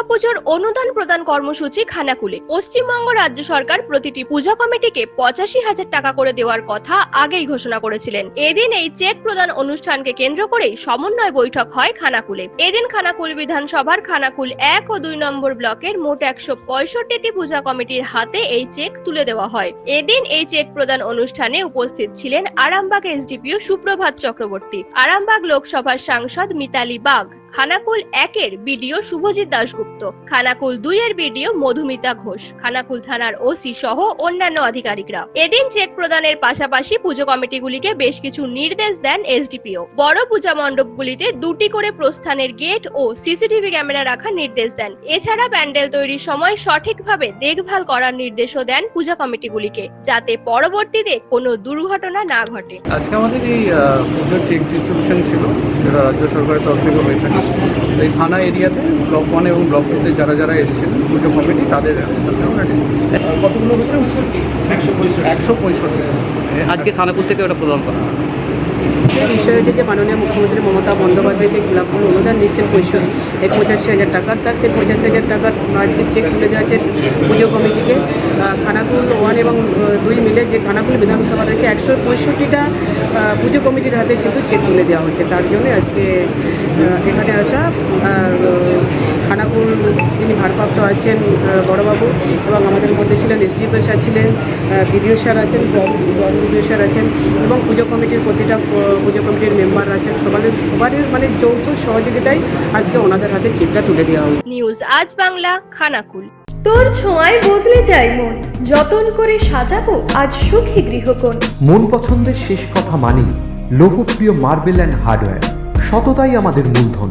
দুর্গাপুজোর অনুদান প্রদান কর্মসূচি খানাকুলে। পশ্চিমবঙ্গ রাজ্য সরকার প্রতিটি পূজা কমিটিকে পঁচাশি হাজার টাকা করে দেওয়ার কথা আগেই ঘোষণা করেছিলেন। এদিন এই চেক প্রদান অনুষ্ঠানকে কেন্দ্র করেই সমন্বয় বৈঠক হয় খানাকুলে। এদিন খানাকুল বিধানসভার খানাকুল এক ও দুই নম্বর ব্লকের মোট একশো পঁয়ষট্টিটি পূজা কমিটির হাতে এই চেক তুলে দেওয়া হয়। এদিন এই চেক প্রদান অনুষ্ঠানে উপস্থিত ছিলেন আরামবাগ এসডিপিও সুপ্রভাত চক্রবর্তী, আরামবাগ লোকসভার সাংসদ মিতালি বাগ খানাকুল একের বিডিও শুভজিৎ দাশগুপ্ত, খানাকুল দুইয়ের বিডিও মধুমিতা ঘোষ, খানাকুল থানার ওসি সহ অন্যান্য আধিকারিকরা এদিন চেক প্রদানের পাশাপাশি পুজো কমিটিগুলিকে বেশ কিছু নির্দেশ দেন এসডিপিও। বড় পূজা মণ্ডপগুলিতে দুটি করে প্রস্থানের গেট ও সিসিটিভি ক্যামেরা রাখার নির্দেশ দেন। এছাড়া প্যান্ডেল তৈরির সময় সঠিকভাবে দেখভাল করার নির্দেশও দেন পূজা কমিটিগুলিকে, যাতে পরবর্তীতে কোনো দুর্ঘটনা না ঘটে। আজকে আমাদের এই পুজোর চেক ডিস্ট্রিবিউশন ছিল যেটা রাজ্য সরকারের তরফ থেকে হয়ে থাকে। এই থানা এরিয়াতে ব্লক ওয়ান এবং ব্লক টুতে যারা যারা এসেছেন পুজো কমিটি তাদের কতগুলো হচ্ছে? একশো পঁয়ষট্টি। একশো পঁয়ষট্টি। আজকে থানাপুর থেকে ওটা প্রদান করা বিষয় হচ্ছে যে মাননীয় মুখ্যমন্ত্রী মমতা বন্দ্যোপাধ্যায় যে ক্লাবগুলো অনুদান দিচ্ছেন পঁয়ষট্টি এই পঁচাশি হাজার টাকার, তার সেই পঁচাশি হাজার টাকার আজকে চেক তুলে দেওয়া হচ্ছে পুজো কমিটিকে। খানাকুল ওয়ান এবং দুই মিলে যে খানাকুল বিধানসভা রয়েছে, একশো পঁয়ষট্টিটা পুজো কমিটির হাতে কিন্তু চেক তুলে দেওয়া হচ্ছে। তার জন্য আজকে এখানে আসা। খানাকুল যিনি ভারপ্রাপ্ত আছেন বড়বাবু এবং আমাদের মধ্যে ছিলেন এসডিপি স্যার ছিলেন বিডিও স্যার আছেন জল বিডিও স্যার আছেন এবং পুজো কমিটির প্রতিটা পুজো কমিটির মেম্বার আছেন। সবার সবারই মানে যৌথ সহযোগিতায় আজকে ওনাদের হাতে চেকটা তুলে দেওয়া হয়েছে নিউজ আজ বাংলা খানাকুল। তোর ছোঁয়ায় বদলে যায় মন। যতন করে সাজাবো আজ সুখী গৃহকোণ। মন পছন্দের শেষ কথা মানি লোকপ্রিয় মার্বেল অ্যান্ড হার্ডওয়্যার। সততাই আমাদের মূলধন।